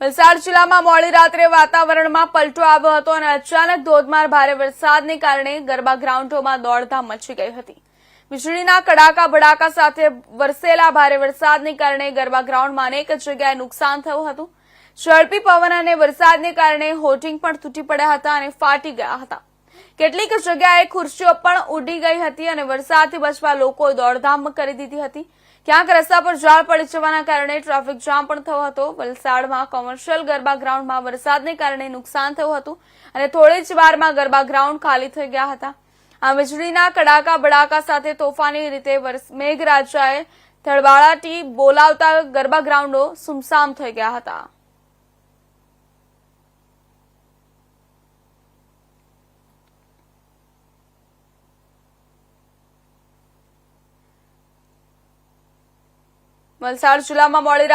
વલસાડ જિલ્લામાં મોડી રાત્રે વાતાવરણમાં પલટો આવ્યો હતો અને અચાનક ધોધમાર ભારે વરસાદને કારણે ગરબા ગ્રાઉન્ડોમાં દોડધામ મચી ગઈ હતી. વીજળીના કડાકા ભડાકા સાથે વરસેલા ભારે વરસાદને કારણે ગરબા ગ્રાઉન્ડમાં અનેક જગ્યાએ નુકસાન થયું હતું. ઝડપી પવન અને વરસાદને કારણે હોર્ડિંગ પણ તૂટી પડ્યા હતા અને ફાટી ગયા હતા. કેટલીક જગ્યાએ ખુરશીઓ પણ ઉડી ગઈ હતી અને વરસાદથી બચવા લોકો દોડધામ કરી દીધી હતી. ક્યાંક રસ્તા પર ઝાડ પડી જવાના કારણે ટ્રાફિક જામ પણ થયો હતો. વલસાડમાં કોમર્શિયલ ગરબા ગ્રાઉન્ડમાં વરસાદને કારણે નુકસાન થયું હતું અને થોડી જ વારમાં ગરબા ગ્રાઉન્ડ ખાલી થઈ ગયા હતા. આ વીજળીના કડાકા બડાકા સાથે તોફાની રીતે મેઘરાજાએ થળબાળાટી બોલાવતા ગરબા ગ્રાઉન્ડો સુમસામ થઈ ગયા હતા. વલસાડ જિલ્લામાં મોડી